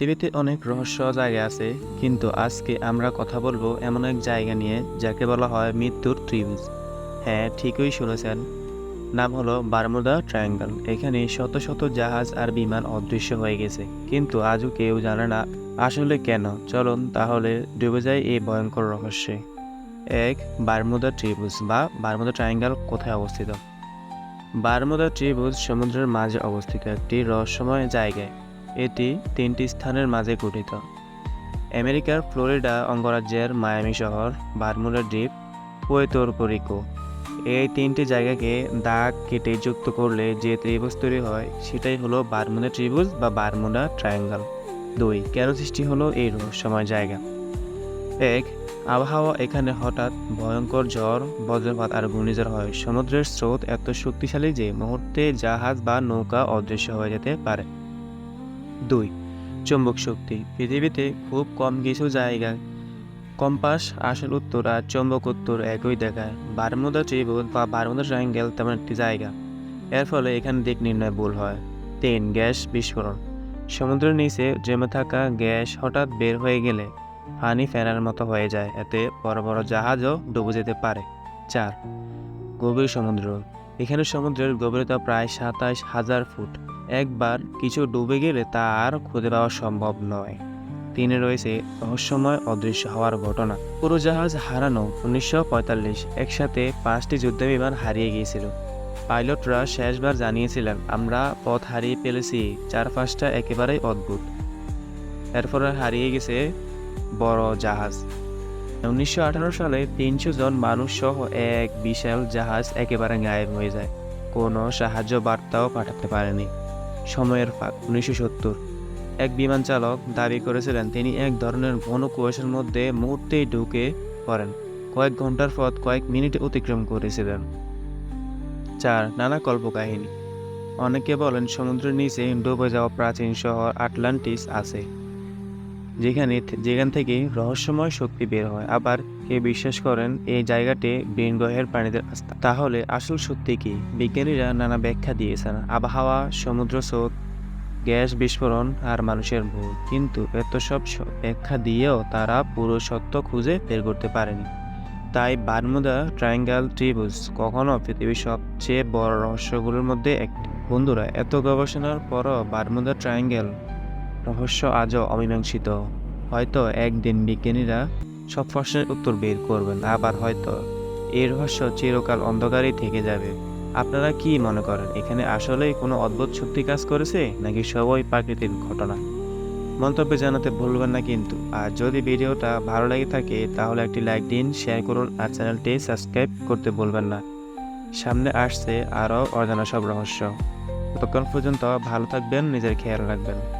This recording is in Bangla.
পৃথিবীতে অনেক রহস্য জায়গা আছে, কিন্তু আজকে আমরা কথা বলব এমন এক জায়গা নিয়ে, যাকে বলা হয় মৃত্যুর ত্রিভুজ। হ্যাঁ ঠিকই শুনেছেন। নাম হলো বারমুদা ট্রায়াঙ্গল। এখানে শত শত জাহাজ আর বিমান অদৃশ্য হয়ে গেছে, কিন্তু আজও কেউ জানে না আসলে কেন। চলুন তাহলে ডুবে যায় এই ভয়ঙ্কর রহস্যে। এক বারমুদা ত্রিভুজ বা বারমুদা ট্রায়াঙ্গল কোথায় অবস্থিত? বারমুদা ত্রিভুজ সমুদ্রের মাঝে অবস্থিত একটি রহস্যময় জায়গায়। এটি তিনটি স্থানের মাঝে গঠিত। আমেরিকার ফ্লোরিডা অঙ্গরাজ্যের মায়ামি শহর বারমুডা দ্বীপ পুয়েতোর রিকো এই তিনটি জায়গাকে দাগ কেটে যুক্ত করলে যে ত্রিভুজ তৈরি হয়, সেটাই হলো বারমুডা ত্রিভুজ বা বারমুডা ট্রায়াঙ্গল। দুই, কেন সৃষ্টি হলো এই রহস্যময় জায়গা? এক, আবহাওয়া এখানে হঠাৎ ভয়ঙ্কর ঝড়, বজ্রপাত আর ঘূর্ণিঝড় হয়। সমুদ্রের স্রোত এত শক্তিশালী যে মুহূর্তে জাহাজ বা নৌকা অদৃশ্য হয়ে যেতে পারে। দুই, চুম্বক শক্তি। পৃথিবীতে খুব কম কিছু জায়গায় কম্পাস, আসল উত্তর আর চুম্বক উত্তর একই দেখায়। বারমুদা ত্রিভুজ বা বারমুদা ট্রায়াঙ্গেল তেমন একটি জায়গা। এর ফলে এখানে দিক নির্ণয় ভুল হয়। তিন, গ্যাস বিস্ফোরণ। সমুদ্রের নিচে জমে থাকা গ্যাস হঠাৎ বের হয়ে গেলে পানি ফেরার মতো হয়ে যায়। এতে বড় বড় জাহাজও ডুবে যেতে পারে। চার, গভীর সমুদ্র। এখানে সমুদ্রের গভীরতা প্রায় সাতাশ হাজার ফুট। একবার কিছু ডুবে গেলে তা আর খুঁজে পাওয়া সম্ভব নয়। তিনে রয়েছে রহস্যময়, অদৃশ্য হওয়ার ঘটনা। পুরো জাহাজ হারানো উনিশশো পঁয়তাল্লিশ, একসাথে পাঁচটি যুদ্ধ বিমান হারিয়ে গিয়েছিল। পাইলটরা শেষবার জানিয়েছিলেন, আমরা পথ হারিয়ে ফেলেছি, চারপাশটা একেবারেই অদ্ভুত। এরপরে হারিয়ে গেছে বড় জাহাজ। উনিশশো আঠারো সালে তিনশো জন মানুষ সহ এক বিশাল জাহাজ একেবারে গায়েব হয়ে যায়। কোনো সাহায্য বার্তাও পাঠাতে পারেনি। সময়ের ফাঁক, উনিশশো সত্তর। এক বিমান চালক দাবি করেছিলেন, তিনি এক ধরনের ঘন কুয়াশার মধ্যে মুহূর্তেই ঢুকে পড়েন। কয়েক ঘণ্টার পথ, কয়েক মিনিট অতিক্রম করেছিলেন। চার, নানা কল্পকাহিনী। অনেকে বলেন, সমুদ্রের নিচে ডুবে যাওয়া প্রাচীন শহর আটলান্টিস আছে। যেখানে যেখান থেকে রহস্যময় শক্তি বের হয়। আবার কে বিশ্বাস করেন এই জায়গাটি ভিন গ্রহের প্রাণীদের আস্থা? তাহলে আসল সত্যি কি? বিজ্ঞানীরা নানা ব্যাখ্যা দিয়েছেন। আবহাওয়া, সমুদ্র স্রোত, গ্যাস বিস্ফোরণ আর মানুষের ভুল কিন্তু এত সব ব্যাখ্যা দিয়েও তারা পুরো সত্য খুঁজে বের করতে পারেনি। তাই বারমুদা ট্রায়াঙ্গেল ত্রিভুজ কখনো পৃথিবীর সবচেয়ে বড় রহস্যগুলোর মধ্যে একটি। বন্ধুরা, এত গবেষণার পরও বারমুদা ট্রায়াঙ্গেল রহস্য আজও অমীমাংসিত। হয়তো একদিন বিজ্ঞানীরা সব প্রশ্নের উত্তর বের করবেন, আবার হয়তো এই রহস্য চিরকাল অন্ধকারেই থেকে যাবে। আপনারা কি মনে করেন, এখানে আসলেই কোনো অদ্ভুত শক্তি কাজ করেছে, নাকি সবই প্রাকৃতিক ঘটনা? মন্তব্য জানাতে ভুলবেন না কিন্তু। আর যদি ভিডিওটা ভালো লেগে থাকে, তাহলে একটি লাইক দিন, শেয়ার করুন, আর চ্যানেলটি সাবস্ক্রাইব করতে ভুলবেন না। সামনে আসছে আরও অজানা সব রহস্য। ততক্ষণ পর্যন্ত ভালো থাকবেন, নিজের খেয়াল রাখবেন।